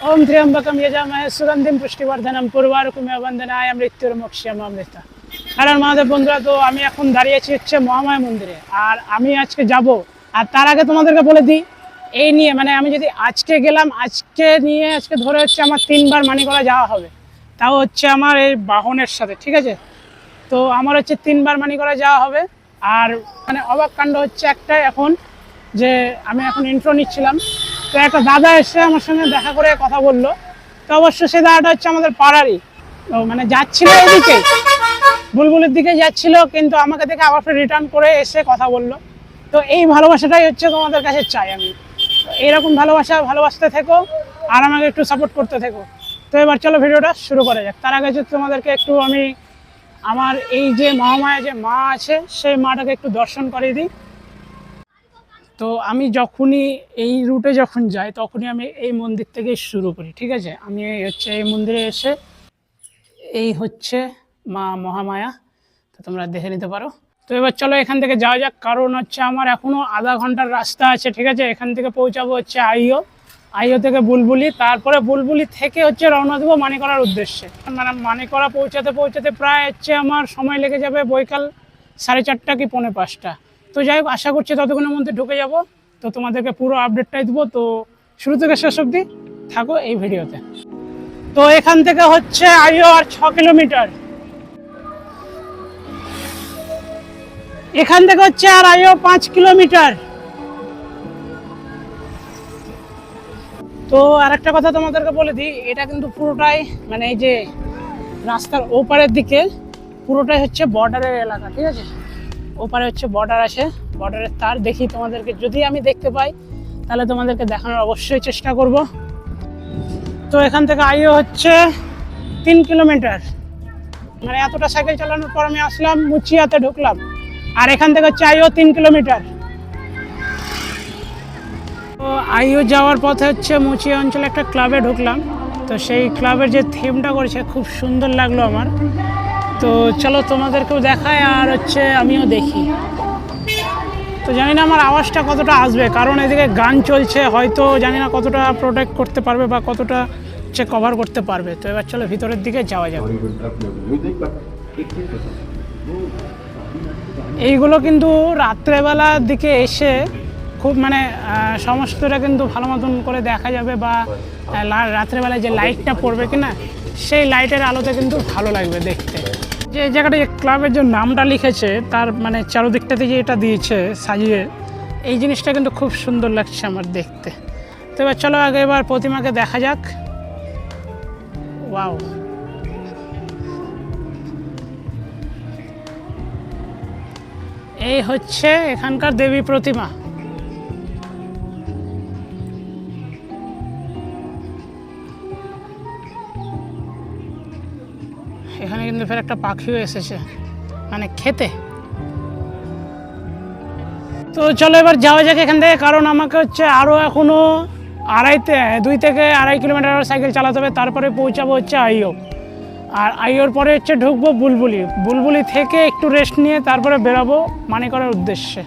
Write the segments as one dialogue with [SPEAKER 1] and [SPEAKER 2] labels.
[SPEAKER 1] ওম ত্র্যম্বকম যজামহে সুগন্ধিম পুষ্টিবর্ধনম पूर्वारुकुमे वंदनाय মৃত্যুর মোক্ষম অমৃত কারণ মাধব বন্ধুরা, তো আমি এখন দাঁড়িয়েছি হচ্ছে মহামায়া মন্দিরে। আর আমি আজকে যাব, আর তার আগে তোমাদেরকে বলে দিই, এই নিয়ে মানে আমি যদি আজকে গেলাম, আজকে নিয়ে, আজকে ধরে হচ্ছে আমার তিনবার মানিকলা যাওয়া হবে। তাও হচ্ছে আমার এই বাহনের সাথে, ঠিক আছে? তো আমার হচ্ছে তিনবার মানিকলা যাওয়া হবে। আর মানে অবাক কাণ্ড হচ্ছে একটাই এখন, যে আমি এখন ইন্ট্রো নিচ্ছিলাম। তো একটা দাদা এসে আমার সঙ্গে দেখা করে কথা বলল। তো অবশ্য সে দাদাটা হচ্ছে আমাদের পাড়ারই। তো মানে যাচ্ছিল এদিকে, বুলবুলের দিকে যাচ্ছিল, কিন্তু আমাকে দেখে আবার ফের রিটার্ন করে এসে কথা বলল। তো এই ভালোবাসাটাই হচ্ছে তোমাদের কাছে চাই আমি। এইরকম ভালোবাসা, ভালোবাসতে থেকো, আর আমাকে একটু সাপোর্ট করতে থেকো। তো এবার চলো ভিডিওটা শুরু করা যাক। তার আগে যদি তোমাদেরকে একটু আমি আমার এই যে মহামায়া যে মা আছে, সেই মাটাকে একটু দর্শন করিয়ে দিই। তো আমি যখনই এই রুটে যখন যাই, তখনই আমি এই মন্দির থেকেই শুরু করি, ঠিক আছে? আমি হচ্ছে, এই মন্দিরে এসে এই হচ্ছে মা মহামায়া। তো তোমরা দেখে নিতে পারো। তো এবার চলো এখান থেকে যাওয়া যাক, কারণ হচ্ছে আমার এখনও আধা ঘণ্টার রাস্তা আছে, ঠিক আছে? এখান থেকে পৌঁছাবো হচ্ছে আইও। আইও থেকে বুলবুলি, তারপরে বুলবুলি থেকে হচ্ছে রওনা দেবো মানিকরার উদ্দেশ্যে। মানে মানিকরা পৌঁছাতে পৌঁছাতে প্রায় হচ্ছে আমার সময় লেগে যাবে বৈকাল সাড়ে চারটা কি পৌনে পাঁচটা। তো যাই হোক, আশা করছি ততক্ষণের মধ্যে ঢুকে যাব। তো তোমাদেরকে পুরো আপডেটটাই দেবো। তো শুরু থেকে শেষ অবধি থাকো এই ভিডিওতে। তো এখান থেকে হচ্ছে আইও আর ছ কিলোমিটার। এখান থেকে হচ্ছে আর আইও পাঁচ কিলোমিটার। তো আর একটা কথা তোমাদেরকে বলে দিই, এটা কিন্তু পুরোটাই মানে এই যে রাস্তার ওপারের দিকে, পুরোটাই হচ্ছে বর্ডারের এলাকা, ঠিক আছে? ওপারে হচ্ছে বর্ডার আছে বর্ডারের তার দেখি তোমাদেরকে। যদি আমি দেখতে পাই, তাহলে তোমাদেরকে দেখানোর অবশ্যই চেষ্টা করব। তো এখান থেকে আইও হচ্ছে তিন কিলোমিটার। মানে এতটা সাইকেল চালানোর পর আমি আসলাম, মুচিয়াতে ঢুকলাম। আর এখান থেকে হচ্ছে আইও তিন কিলোমিটার। তো আইও যাওয়ার পথে হচ্ছে মুচিয়া অঞ্চলে একটা ক্লাবে ঢুকলাম। তো সেই ক্লাবের যে থিমটা করেছে, খুব সুন্দর লাগল আমার। তো চলো তোমাদেরকেও দেখায় আর হচ্ছে আমিও দেখি। তো জানি না আমার আওয়াজটা কতটা আসবে, কারণ এদিকে গান চলছে, হয়তো জানি না কতটা প্রোটেক্ট করতে পারবে বা কতটা হচ্ছে কভার করতে পারবে। তো এবার চলো ভিতরের দিকে যাওয়া যাবে এইগুলো কিন্তু রাত্রেবেলার দিকে এসে খুব মানে সমস্তটা কিন্তু ভালো মতন করে দেখা যাবে বা রাত্রেবেলায় যে লাইটটা পড়বে কিনা, সেই লাইটের আলোতে কিন্তু ভালো লাগবে দেখতে। যে এই জায়গাটা যে ক্লাবের যে নামটা লিখেছে, তার মানে চারোদিকটাতে যে এটা দিয়েছে, সাজিয়ে, এই জিনিসটা কিন্তু খুব সুন্দর লাগছে আমার দেখতে। তো এবার চলো আগে এবার প্রতিমাকে দেখা যাক। ওয়াও। এই হচ্ছে এখানকার দেবী প্রতিমা। কিন্তু ফের একটা পাখিও এসেছে মানে খেতে। তো চলো এবার যাওয়া যাক এখান থেকে, কারণ আমাকে হচ্ছে আরও এখনও আড়াইতে, দুই থেকে আড়াই কিলোমিটার সাইকেল চালাতে হবে, তারপরে পৌঁছাবো হচ্ছে আইও। আর আইওর পরে হচ্ছে ঢুকবো বুলবুলি। বুলবুলি থেকে একটু রেস্ট নিয়ে তারপরে বেরাবো মানে করার উদ্দেশ্যে।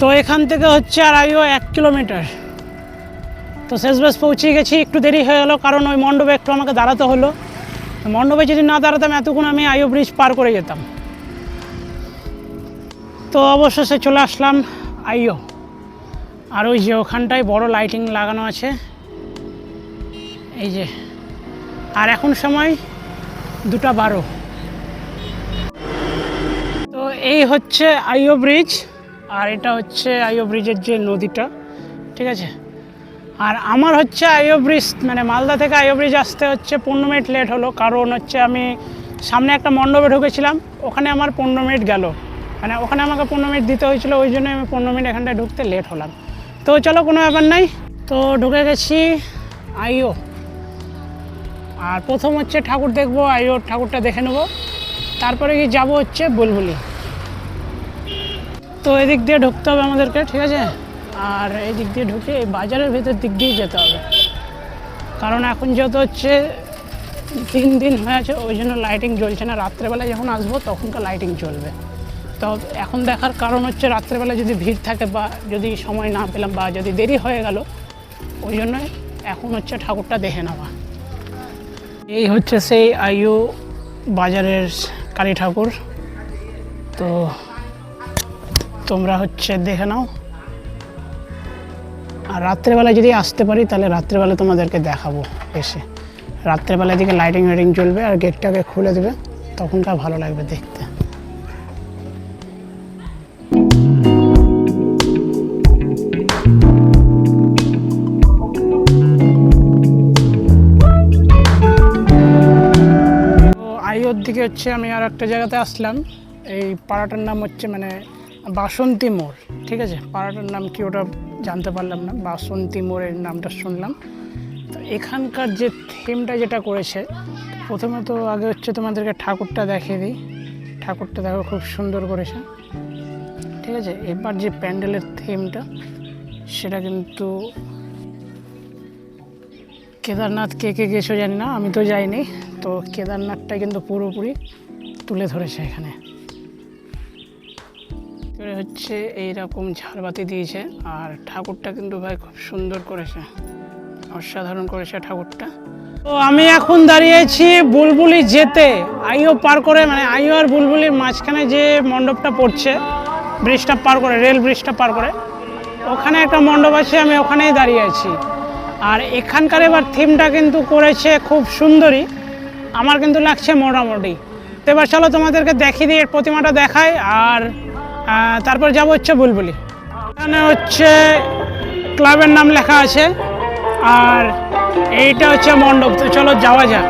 [SPEAKER 1] তো এখান থেকে হচ্ছে আর আইও এক কিলোমিটার। তো শেষ বেশ পৌঁছে গেছি, একটু দেরি হয়ে গেলো কারণ ওই মণ্ডপে একটু আমাকে দাঁড়াতে হলো। মণ্ডপে যদি না দাঁড়াতাম, এতক্ষণ আমি আইও ব্রিজ পার করে যেতাম। তো অবশেষে চলে আসলাম আইও। আর ওই যে ওখানটায় বড় লাইটিং লাগানো আছে। এই যে। আর এখন সময় দুটা বারো। তো এই হচ্ছে আইও ব্রিজ, আর এটা হচ্ছে আইও ব্রিজের যে নদীটা, ঠিক আছে? আর আমার হচ্ছে আইও ব্রিজ মানে মালদা থেকে আইও ব্রিজ আসতে হচ্ছে পনেরো মিনিট লেট হলো, কারণ হচ্ছে আমি সামনে একটা মণ্ডপে ঢুকেছিলাম, ওখানে আমার পনেরো মিনিট গেল। মানে ওখানে আমাকে পনেরো মিনিট দিতে হয়েছিল, ওই জন্য আমি পনেরো মিনিট এখানটায় ঢুকতে লেট হলাম। তো চলো, কোনো ব্যাপার নাই। তো ঢুকে গেছি আইও। আর প্রথম হচ্ছে ঠাকুর দেখব আইও ঠাকুরটা দেখে নেব। তারপরে কি যাব হচ্ছে বুলবুলি। তো এদিক দিয়ে ঢুকতে হবে আমাদেরকে, ঠিক আছে? আর এই দিক দিয়ে ঢুকে এই বাজারের ভেতর দিক দিয়ে যেতে হবে। কারণ এখন যেহেতু হচ্ছে তিন দিন হয়ে আছে, ওই জন্য লাইটিং জ্বলছে না। রাত্রেবেলা যখন আসব, তখনকার লাইটিং চলবে তো এখন দেখার কারণ হচ্ছে রাত্রেবেলা যদি ভিড় থাকে বা যদি সময় না পেলাম বা যদি দেরি হয়ে গেল, ওই জন্য এখন হচ্ছে ঠাকুরটা দেখে নেওয়া। এই হচ্ছে সেই আইও বাজারের কালী ঠাকুর। তো তোমরা হচ্ছে দেখে নাও। আর রাত্রেবেলা যদি আসতে পারি, তাহলে রাত্রেবেলা তোমাদেরকে দেখাবো এসে। রাত্রেবেলা দিকে লাইটিং লাইটিং চলবে আর গেটটাকে খুলে দেবে তখনটা ভালো লাগবে দেখতে। দিকে হচ্ছে আমি আর একটা জায়গাতে আসলাম। এই পাড়াটার নাম হচ্ছে মানে বাসন্তী মোড়, ঠিক আছে? পাড়াটার নাম কি ওটা জানতে পারলাম না বাসন্তী মোড়ের নামটা শুনলাম। তো এখানকার যে থিমটা যেটা করেছে, প্রথমে তো আগে হচ্ছে তোমাদেরকে ঠাকুরটা দেখিয়ে দিই। ঠাকুরটা দেখো খুব সুন্দর করেছে। ঠিক আছে, এবার যে প্যান্ডেলের থিমটা সেটা কিন্তু কেদারনাথ কে কে গেছো জানি না, আমি তো যাইনি। তো কেদারনাথটা কিন্তু পুরোপুরি তুলে ধরেছে এখানে। হচ্ছে এইরকম ঝাড়বাতি দিয়েছে। আর ঠাকুরটা কিন্তু ভাই খুব সুন্দর করেছে। অসাধারণ করেছে ঠাকুরটা। তো আমি এখন দাঁড়িয়েছি বুলবুলি যেতে। আইও পার করে মানে আইও আর বুলবুলির মাঝখানে যে মণ্ডপটা পড়ছে, ব্রিজটা পার করে, রেল ব্রিজটা পার করে, ওখানে একটা মণ্ডপ আছে, আমি ওখানেই দাঁড়িয়ে আছি আর এখানকার এবার থিমটা কিন্তু করেছে খুব সুন্দরী। আমার কিন্তু লাগছে মোটামুটি। তো এবার চলো তোমাদেরকে দেখিয়ে দিই, এর প্রতিমাটা দেখায় আর তারপর যাব হচ্ছে বুলবুলি। এখানে হচ্ছে ক্লাবের নাম লেখা আছে, আর এইটা হচ্ছে মণ্ডপ। তো চলো যাওয়া যাক।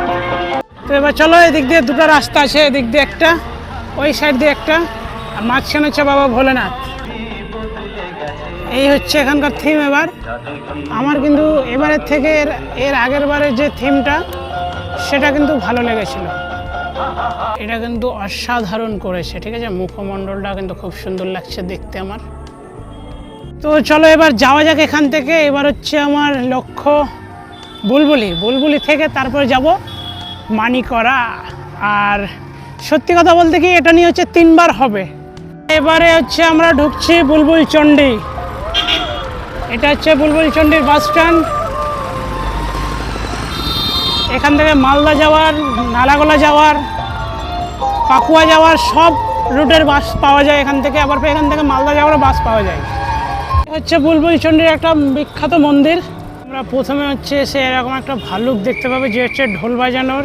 [SPEAKER 1] তো এবার চলো, এদিক দিয়ে দুটো রাস্তা আছে, এদিক দিয়ে একটা, ওই সাইড দিয়ে একটা, আর মাঝখানে হচ্ছে বাবা ভোলেনাথ। এই হচ্ছে এখানকার থিম এবার। আমার কিন্তু এবারের থেকে এর এর আগের বারের যে থিমটা সেটা কিন্তু ভালো লেগেছিল। এটা কিন্তু অসাধারণ করেছে, ঠিক আছে? মুখমণ্ডলটা কিন্তু খুব সুন্দর লাগছে দেখতে আমার। তো চলো এবার যাওয়া যাক এখান থেকে। এবার হচ্ছে আমার লক্ষ্য বুলবুলি। বুলবুলি থেকে তারপর যাব মানিকরা। আর সত্যি কথা বলতে কি, এটা নিয়ে হচ্ছে তিনবার হবে। এবারে হচ্ছে আমরা ঢুকছি বুলবুল চণ্ডী এটা হচ্ছে বুলবুল চণ্ডীর বাস স্ট্যান্ড। এখান থেকে মালদা যাওয়ার, নালাগোলা যাওয়ার, পাকুয়া যাওয়ার সব রুটের বাস পাওয়া যায় এখান থেকে। আবার এখান থেকে মালদা যাওয়ারও বাস পাওয়া যায়। হচ্ছে বুলবুল চণ্ডীর একটা বিখ্যাত মন্দির। আমরা প্রথমে হচ্ছে সে এরকম একটা ভাল্লুক দেখতে পাবে, যে হচ্ছে ঢোল বাজানোর।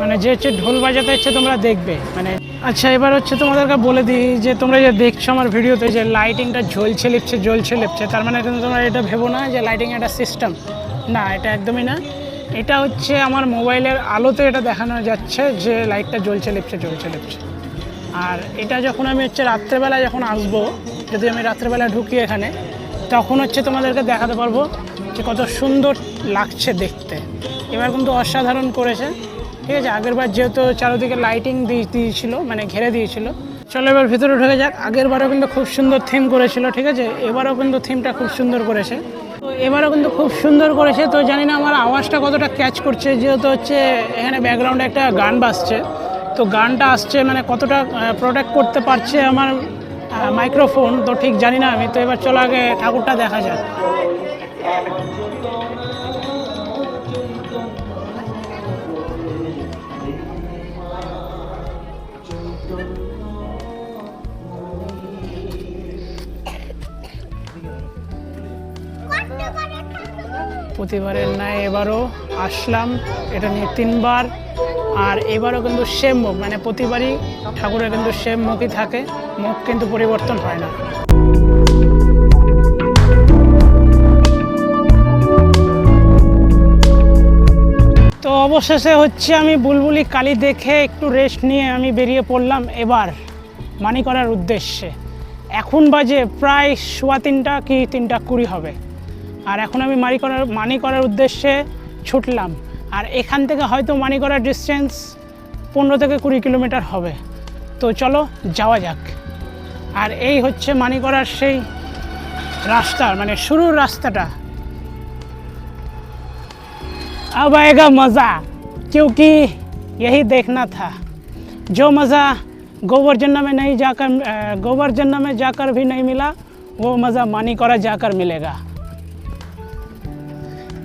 [SPEAKER 1] মানে যে হচ্ছে ঢোল বাজাতে হচ্ছে তোমরা দেখবে। মানে আচ্ছা এবার হচ্ছে তোমাদেরকে বলে দিই যে, তোমরা যে দেখছ আমার ভিডিওতে যে লাইটিংটা জ্বলছে, লিপছে জ্বলছে, লিপছে, তার মানে কিন্তু তোমরা এটা ভেবো না যে লাইটিং একটা সিস্টেম না, এটা একদমই না। এটা হচ্ছে আমার মোবাইলের আলোতে এটা দেখানো যাচ্ছে যে লাইটটা জ্বলছে, লিপছে জ্বলছে, লিপছে। আর এটা যখন আমি হচ্ছে রাত্রেবেলা যখন আসব, যদি আমি রাত্রেবেলা ঢুকি এখানে, তখন হচ্ছে তোমাদেরকে দেখাতে পারব যে কত সুন্দর লাগছে দেখতে। এবার কিন্তু অসাধারণ করেছে। ঠিক আছে আগেরবার যেহেতু চারোদিকে লাইটিং দিয়ে দিয়েছিল মানে ঘিরে দিয়েছিল। চলো এবার ভিতরে ঢুকে যাক। আগেরবারও কিন্তু খুব সুন্দর থিম করেছিল, ঠিক আছে? এবারও কিন্তু থিমটা খুব সুন্দর করেছে। তো এবারও কিন্তু খুব সুন্দর করেছে। তো জানি না আমার আওয়াজটা কতটা ক্যাচ করছে, যেহেতু হচ্ছে এখানে ব্যাকগ্রাউন্ডে একটা গান বাজছে। তো গানটা আসছে মানে কতটা প্রোটেক্ট করতে পারছে আমার মাইক্রোফোন তো ঠিক জানি না আমি। তো এবার চলো আগে ঠাকুরটা দেখা যাক। প্রতিবারের ন্যায় এবারও আসলাম। এটা নিয়ে তিনবার। আর এবারও কিন্তু সেম মুখ মানে প্রতিবারই ঠাকুরের কিন্তু সেম মুখই থাকে। মুখ কিন্তু পরিবর্তন হয় না। তো অবশেষে হচ্ছে আমি বুলবুলি কালী দেখে একটু রেস্ট নিয়ে আমি বেরিয়ে পড়লাম এবার মানি করার উদ্দেশ্যে। এখন বাজে প্রায় সোয়া তিনটা কি তিনটা কুড়ি হবে। আর এখন আমি মানি করার মানি করার উদ্দেশ্যে ছুটলাম আর এখান থেকে হয়তো মানি করার ডিস্টেন্স পনেরো থেকে কুড়ি কিলোমিটার হবে তো চলো যাওয়া যাক আর এই হচ্ছে মানি করার সেই রাস্তা মানে শুরুর রাস্তাটা अब आएगा मज़ा क्योंकि यही देखना था जो मज़ा गोवर्धन में नहीं जाकर अ, गोवर्धन में जाकर भी नहीं मिला वो मज़ा मानी करा जाकर मिलेगा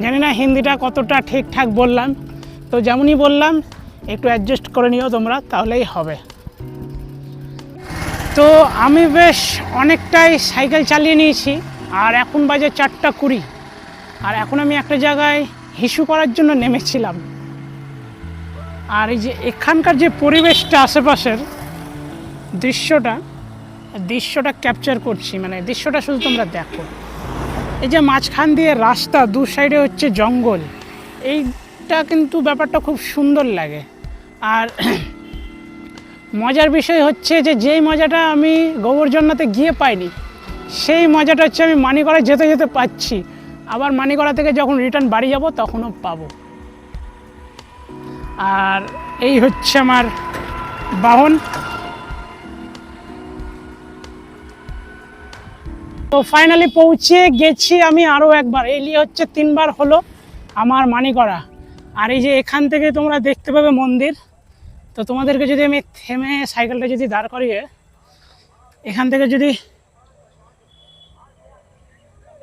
[SPEAKER 1] জানি না হিন্দিটা কতটা ঠিকঠাক বললাম। তো যেমনই বললাম, একটু অ্যাডজাস্ট করে নিও তোমরা, তাহলেই হবে। তো আমি বেশ অনেকটাই সাইকেল চালিয়ে নিয়েছি, আর এখন বাজে চারটা কুড়ি। আর এখন আমি একটা জায়গায় হিসু করার জন্য নেমেছিলাম। আর এই যে এখানকার যে পরিবেশটা আশেপাশের দৃশ্যটা দৃশ্যটা ক্যাপচার করছি মানে দৃশ্যটা শুধু তোমরা দেখো। এই যে মাঝখান দিয়ে রাস্তা দু সাইডে হচ্ছে জঙ্গল। এইটা কিন্তু ব্যাপারটা খুব সুন্দর লাগে। আর মজার বিষয় হচ্ছে যে, যেই মজাটা আমি গোবর্জন্নাতে গিয়ে পাইনি, সেই মজাটা হচ্ছে আমি মানিকড়া যেতে যেতে পাচ্ছি। আবার মানিকড়া থেকে যখন রিটার্ন বাড়ি যাব, তখনও পাবো। আর এই হচ্ছে আমার বাহন। তো ফাইনালি পৌঁছে গেছি আমি আরও একবার। নিয়ে হচ্ছে তিনবার হলো আমার মানিকড়া আর এই যে এখান থেকে তোমরা দেখতে পাবে মন্দির। তো তোমাদেরকে যদি আমি থেমে সাইকেলটা যদি দাঁড় করিয়ে, এখান থেকে যদি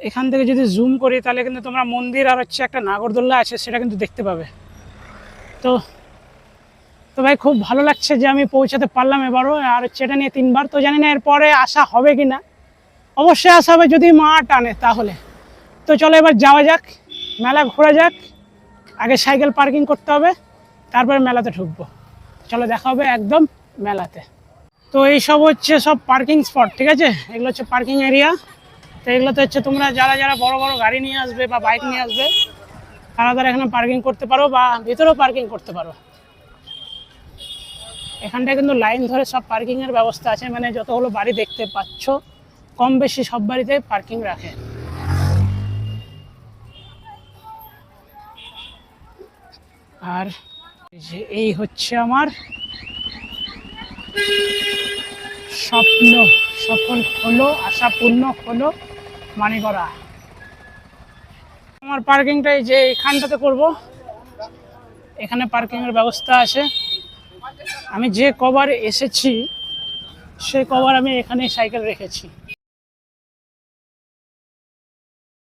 [SPEAKER 1] এখান থেকে যদি জুম করি, তাহলে কিন্তু তোমরা মন্দির আর হচ্ছে একটা নাগরদোল্লা আছে, সেটা কিন্তু দেখতে পাবে। তো তো ভাই খুব ভালো লাগছে যে আমি পৌঁছাতে পারলাম এবারও। আর হচ্ছে এটা নিয়ে তিনবার তো জানি না এরপরে আসা হবে কি না অবশ্যই আসা হবে যদি মা টানে তাহলে। তো চলো এবার যাওয়া যাক, মেলা ঘোরা যাক, আগে সাইকেল পার্কিং করতে হবে, তারপরে মেলাতে ঢুকবো। চলো দেখা হবে একদম মেলাতে। তো এইসব হচ্ছে সব পার্কিং স্পট ঠিক আছে? এগুলো হচ্ছে পার্কিং এরিয়া তো এগুলোতে হচ্ছে তোমরা যারা যারা বড় বড় গাড়ি নিয়ে আসবে বা বাইক নিয়ে আসবে, তারা তারা এখানে পার্কিং করতে পারো বা ভিতরেও পার্কিং করতে পারো। এখানটায় কিন্তু লাইন ধরে সব পার্কিংয়ের ব্যবস্থা আছে মানে যতগুলো বাড়ি দেখতে পাচ্ছ কম বেশি সব বাড়িতে পার্কিং রাখে। আর এই যে এই হচ্ছে আমার স্বপ্ন। সফল হলো আশা পূর্ণ হলো মানিকরা আমার পার্কিংটা এই যে এখানটাতে করব। এখানে পার্কিংয়ের ব্যবস্থা আছে। আমি যে কবার এসেছি, সে কবার আমি এখানে সাইকেল রেখেছি।